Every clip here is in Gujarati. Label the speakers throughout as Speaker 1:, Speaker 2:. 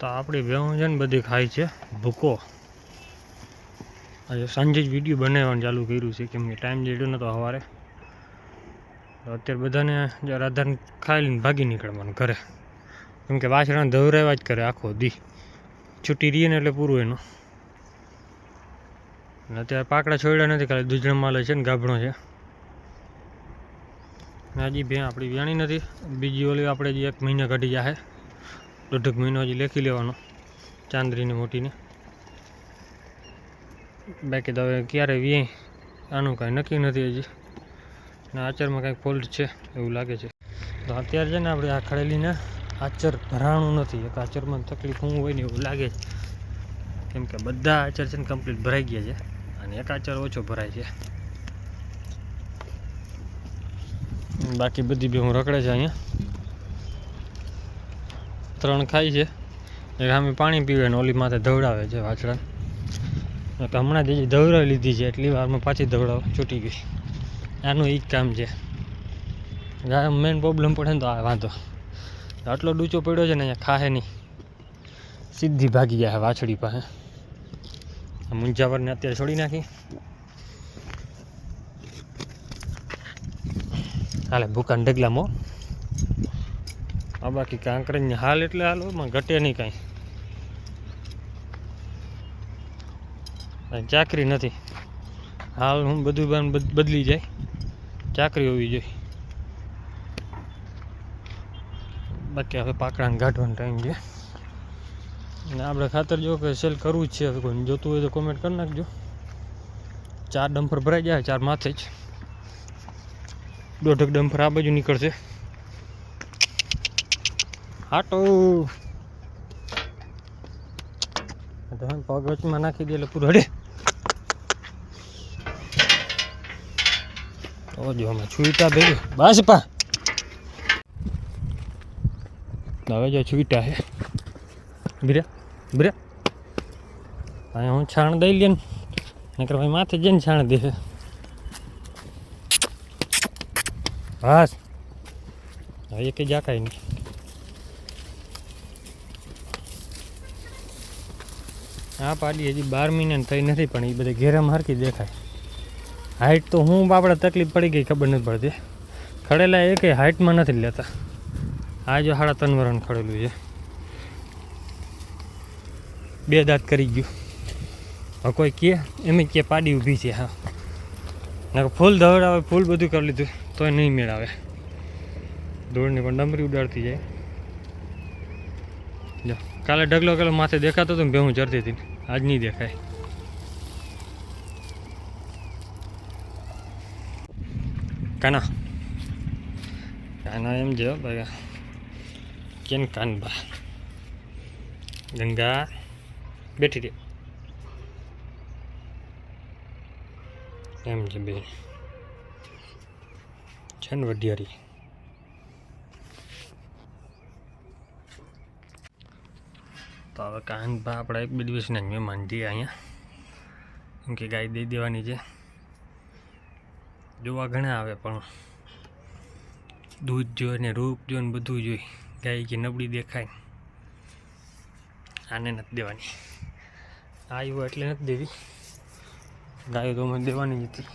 Speaker 1: તો આપણી વ્યંજન ને બધી ખાય છે. ભૂકો. આજે સાંજે જ વીડિયો બનાવવાનું ચાલુ કર્યું છે. કેમ કે ટાઈમ જેટલો નહોતો સવારે. અત્યારે બધાને રાધાને ખાઈ લઈને ભાગી નીકળવાનું ઘરે. કેમ કે વાછડા ધવરાવ્યા જ કરે આખો દી. છૂટી રહીએ ને એટલે પૂરું એનું. અને અત્યારે પાકડા છોડ્યા નથી, ખાલી દૂધણા માલે છે ને ગાભણો છે. ને હજી બે આપણી વ્યાણી નથી. બીજી ઓલી આપણે જે એક મહિના કાઢી જાહે. દોઢેક મહિનો હજી લેખી લેવાનો, ચાંદરીને મોટીને. બાકી તો હવે ક્યારે વીએ, આનું કાંઈ નક્કી નથી હજી. ને આચરમાં કાંઈક ફોલ્ટ છે, એવું લાગે છે. તો અત્યારે છે ને આપણે આ ખડેલીને આચર ભરાણું નથી, એક આચરમાં તકલીફ શું હોય ને એવું લાગે છે. કેમ કે બધા આચર છે ને કમ્પ્લીટ ભરાઈ ગયા છે, અને એક આચર ઓછો ભરાય છે. બાકી બધી બી હું રખડે છે અહીંયા. ત્રણ ખાય છે. એક સામે પાણી પીવે ને ઓલી માથે ધવડાવે છે વાછડા. તો હમણાં જ દવડાવી લીધી છે, એટલી વારમાં પાછી ધવડાવ, છૂટી ગઈ. આનું એ જ કામ છે. મેઇન પ્રોબ્લેમ પડે ને તો આ વાંધો. આટલો ડૂચો પડ્યો છે ને અહીંયા ખાહે નહીં. સીધી ભાગી જાય વાછડી પાસે. મુંજાવરને અત્યારે છોડી નાખી. હાલે, ભૂકાન ઢગલામાં આ બાકી કાંકરેજની હાલ એટલે હાલ એમાં ઘટે નહીં કાંઈ. ચાકરી નથી. હાલ હું બધું બાન બદલી જાય. ચાકરી હોવી જોઈએ. બાકી હવે પાકડાને કાઢવાનો ટાઈમ છે. અને આપણે ખાતર જો કે સેલ કરવું જ છે. હવે કોઈ જોતું હોય તો કોમેન્ટ કરી નાખજો. ચાર ડમ્પર ભરાઈ જાય, ચાર માથે જ. દોઢક ડમ્પર આ બાજુ નીકળશે. તો એમ પગ વચમાં નાખી દે પૂરો હડે. ઓ જો અમે છુઈટા ભેગી. બસ પા. હવે જો છૂટા હે. બિરા બિરા. અહીંયા હું છાણ દઈ લે નકર ભાઈ માથે જઈને છાણ દે બસ હવે એક જાકાય નહીં. આ પાડી, હજી બાર મહિને થઈ નથી, પણ એ બધે ઘેરામાં હરકી દેખાય. હાઈટ તો હું આપણે તકલીફ પડી ગઈ, ખબર નથી પડતી. ખડેલા એ કંઈ હાઈટમાં નથી લેતા. આ જો સાડા ત્રણ વરણ ખડેલું છે. બે દાંત કરી ગયું. હવે કોઈ કે, એમ કે પાડી ઊભી છે, હા. ના ફૂલ ધવડાવે, ફૂલ બધું કરી લીધું, તોય નહીં મેળાવે. દોડની પણ ડમરી ઉડાડતી જાય. કાલે ઢગલો કાલે માથે દેખાતો હતો ને ભેહું ચડતી હતી. આજ નહીં દેખાય. કાના? કાના એમ જો ભાઈ કેન કાનબા. ગંગા. બેઠી રહી. એમ છે બે છે ને વઢિયારી. તો હવે કાનભા આપણા એક બે દિવસના જ મહેમાન છીએ અહીંયા. કેમ કે ગાય દઈ દેવાની છે. જોવા ઘણા આવે પણ દૂધ જોઈએ ને રૂપ જોઈએ ને બધું જોઈએ. ગાય કે નબળી દેખાય આને નથી દેવાની. આવ્યો એટલે નથી દેવી. ગાયો તો મને દેવાની જ હતી.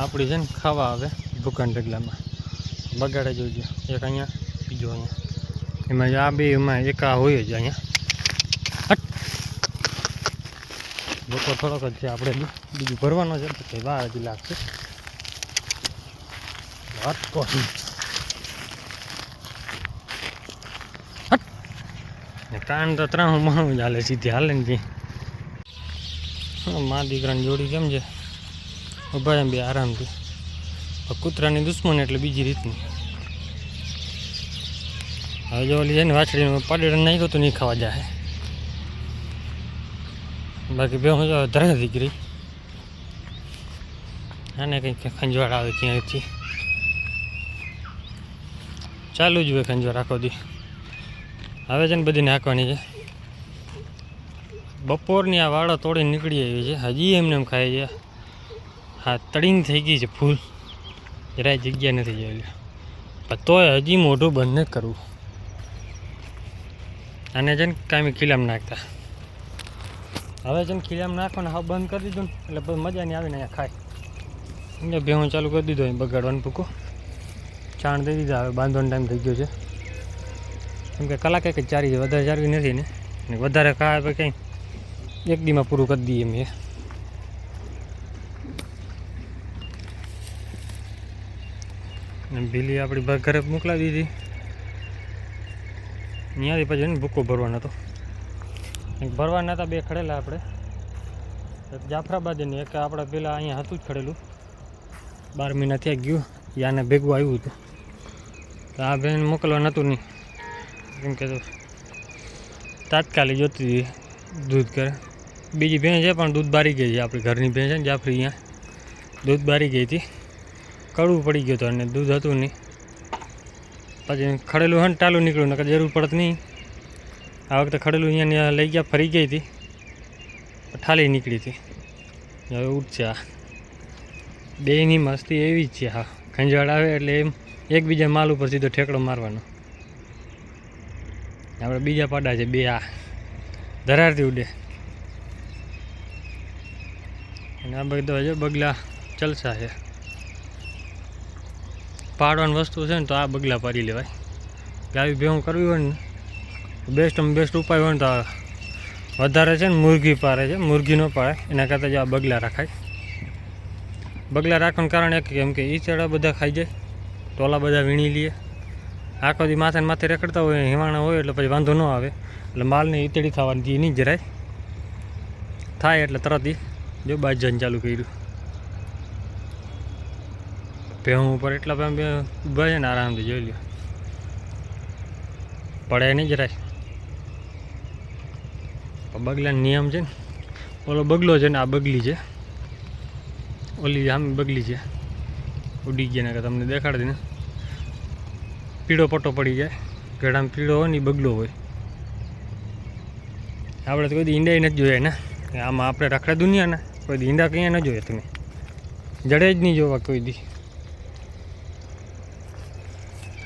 Speaker 1: આપણી છે ને ખાવા આવે ભૂકાન ઢગલામાં. બગાડે જોજો. એક અહીંયા, બીજો અહીંયા. એમાં આ બે, એમાં એકા હોય જ અહીંયા. લોકો થોડોક જ છે આપણે બીજું ભરવાનો છે પછી વાર હજી લાગશે. વાત હટ. ને કાન તો ત્રણ માણું જ હાલે, સીધી હાલે ને ત્યાં. મા દીકરાની જોડી કેમ છે? ઊભા એમ બે આરામથી. કૂતરાની દુશ્મન એટલે બીજી રીતની. હવે જો ઓલી છે ને વાછડીને નહીં નાખ્યો તો નહીં ખાવા જાય બાકી બે હું ધરે દીકરી. આને કંઈક ખંજવાળ આવે ક્યાંયથી. ચાલુ જ હોય ખંજવાળ આખો દી. હવે છે ને બધી નાખવાની છે. બપોરની આ વાળો તોડીને નીકળી આવી છે. હજી એમને એમ ખાઈ છે. હા તળીને થઈ ગઈ છે ફૂલ. જરાય જગ્યા નથી જોયેલી. પણ તોય હજી મોઢું બંધ કરવું. આને છે ને કાંઈ ખીલામ નાખતા. હવે છે ને ખીલામ નાખો ને હવે બંધ કરી દીધું ને, એટલે પછી મજા નહીં આવે ને અહીંયા ખાય. અહીંયા ભેહું ચાલુ કરી દીધો અહીં બગાડવાનું ભૂકો. ચાણ દઈ દીધા, હવે બાંધવાનો ટાઈમ થઈ ગયો છે. કેમ કે કલાક એક ચારી છે, વધારે ચારવી નથી ને. વધારે ખાય પછી કંઈ એક દીમાં પૂરું કરી દઈએ મેં અને ભીલી આપણી ઘરે મોકલાવી દીધી. ત્યાંથી પછી એને ભૂકો ભરવાનો હતો. ભરવાના હતા, બે ખડેલા આપણે. એક જાફરાબાદીની, એક આપણે પેલા અહીંયા હતું જ ખડેલું. બાર મહિના થયા ગયું યાને ભેગું આવ્યું હતું. તો આ બેન મોકલવા નહોતું નહીં કેમ કે તાત્કાલિક જોતી હતી દૂધ કરે બીજી ભેંસ છે પણ દૂધ બારી ગઈ છે, આપણી ઘરની ભેંસ છે ને જાફરી અહીંયા. દૂધ બારી ગઈ હતી. કડવું પડી ગયું હતું અને દૂધ હતું નહીં. પછી ખડેલું હન ટાલું નીકળ્યું, નકર જરૂર પડત નહીં. આ વખતે ખડેલું અહીંયા ત્યાં લઈ ગયા, ફરી ગઈ હતી. ઠાલી નીકળી હતી. હવે ઉઠશે આ. બેની મસ્તી એવી જ છે હા. ખંજાળ આવે એટલે એમ એકબીજા માલ ઉપર સીધો ઠેકડો મારવાનો. આપણે બીજા પાડા છે બે આ. ધરારથી ઉડે. અને આ બધા જો બગલા ચલસા છે. પાડવાની વસ્તુ છે ને તો આ બગલા પાડી લેવાય. ગાવી ભેહું કરવી હોય ને બેસ્ટમાં બેસ્ટ ઉપાય હોય ને તો વધારે છે ને મુરઘી પાડે છે. મુરઘી ન પાડે, એના કરતાં જો આ બગલા રાખાય. બગલા રાખવાનું કારણ એક કેમ કે ઈચડા બધા ખાઈ જાય, ટોલા બધા વીણી લઈએ આખો દી માથે માથે રેકડતા હોય, હિવાણા હોય એટલે પછી વાંધો ન આવે. એટલે માલને ઈતળી થવાની નહીં જરાય. થાય એટલે તરત જો બાજન ચાલુ કર્યું. ભેહું ઉપર એટલા પણ ઊભા છે ને આરામથી જોઈ લ્યો. પડે નહીં જરાય. બગલા નિયમ છે ને, ઓલો બગલો છે ને આ બગલી છે. ઓલી આમ બગલી છે. ઉડી ગયા ને કે તમને દેખાડી ને પીળો પટ્ટો પડી જાય. ઘેડામાં પીળો હોય ને બગલો હોય. આપણે તો કોઈ ઈંડા નથી જોયા ને આમાં આપણે રખડે દુનિયાના. કોઈ ઈંડા કંઈ ન જોયા તમે. જડે જ નહીં જોવા કોઈ દી.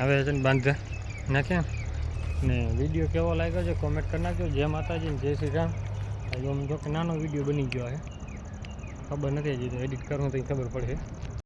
Speaker 1: હવે છે ને બાંધે. નાખ્યા ને વીડિયો કેવો લાગ્યો છે કોમેન્ટ કરી નાખજો. જય માતાજી જય શ્રી રામ. આજે આમ જો કે નાનો વીડિયો બની ગયો છે. ખબર નથી હજી તો એડિટ કરવું તો ખબર પડશે.